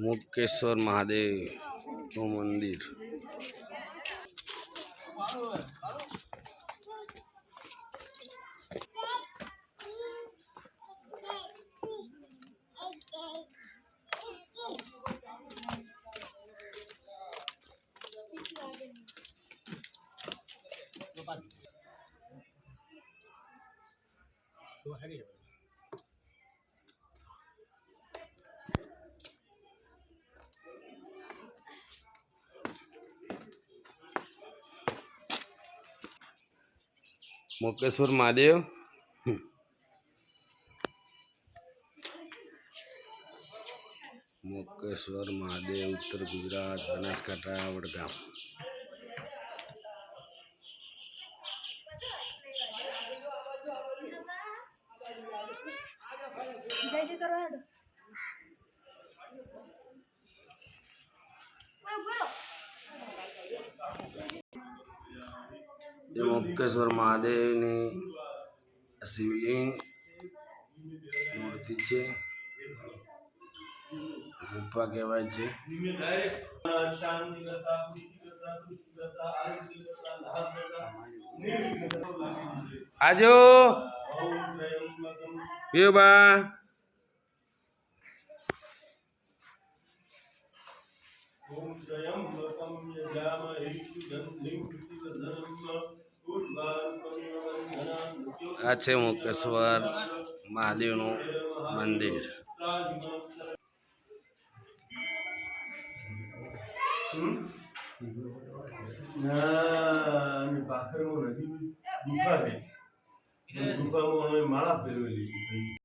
मुक्केश्वर महादेव तो मंदिर। तो हरी મુકેશ્વર મહાદેવ મુકેશ્વર મહાદેવ ઉત્તર ગુજરાત બનાસકાંઠા વડગામ જય જય કરો હેડો એ મુકેશ્વર મહાદેવની શિવલિંગ મૂર્તિ છે ગુફા કહેવાય છે આજો પીયુબા આ છે મુકેશ્વર મહાદેવનું મંદિર. માળા ફેરવેલી